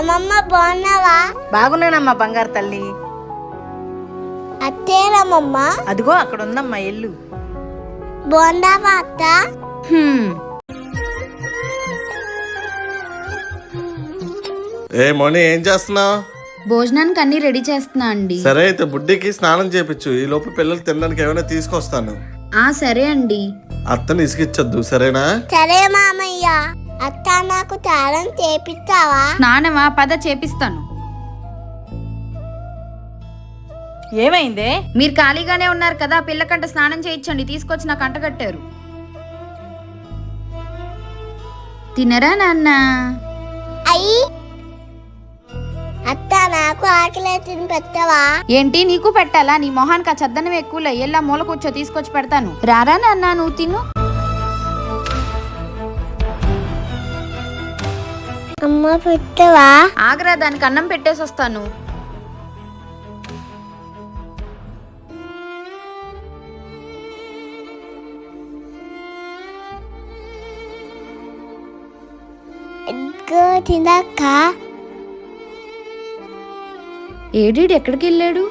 అమ్మమ్మ బాగున్నావా? బాగున్నానమ్మా బంగారు తల్లి. అత్తేనమ్మమ్మ? అదిగో అక్కడ ఉందమ్మా ఎల్లు. బాగున్నావా అత్త? హ్మ్. ఏ మౌని ఏం చేస్తున్నావు? భోజనానికి అన్ని రెడీ చేస్తున్నా అండి. సరే అయితే బుడ్డికి స్నానం చేపించు ఈ లోపు పిల్లలు తినడానికి ఏమైనా తీసుకొస్తాను. ఆ సరే అండి. అత్తని ఇసుకిచ్చొద్దు సరేనా? సరే మామయ్య. అత్త నాకు తాళం చేపిస్తావా? స్నానమా? పద చేపిస్తాను. ఏమైందే? మీరు ఖాళీగానే ఉన్నారు కదా పిల్లకంట స్నానం చేయించండి తీసుకొచ్చి నాకు అంట కట్టారు. తినరా నాన్న? అయ్యి. అత్త నాకు ఆకలి తిని పెట్టవా ఏంటి నీకు పెట్టాలా? నీ మొహానికి ఆ చద్దనం ఎక్కువలే. ఎల్లా మూల కూర్చో తీసుకొచ్చి పెడతాను. రారా నాన్న నువ్వు తిను. అమ్మ పెట్టవా? ఆగరా దానికి అన్నం పెట్టేసి వస్తాను. ఎగ్గు తినక్క? ఏడీడు ఎక్కడికి వెళ్ళాడు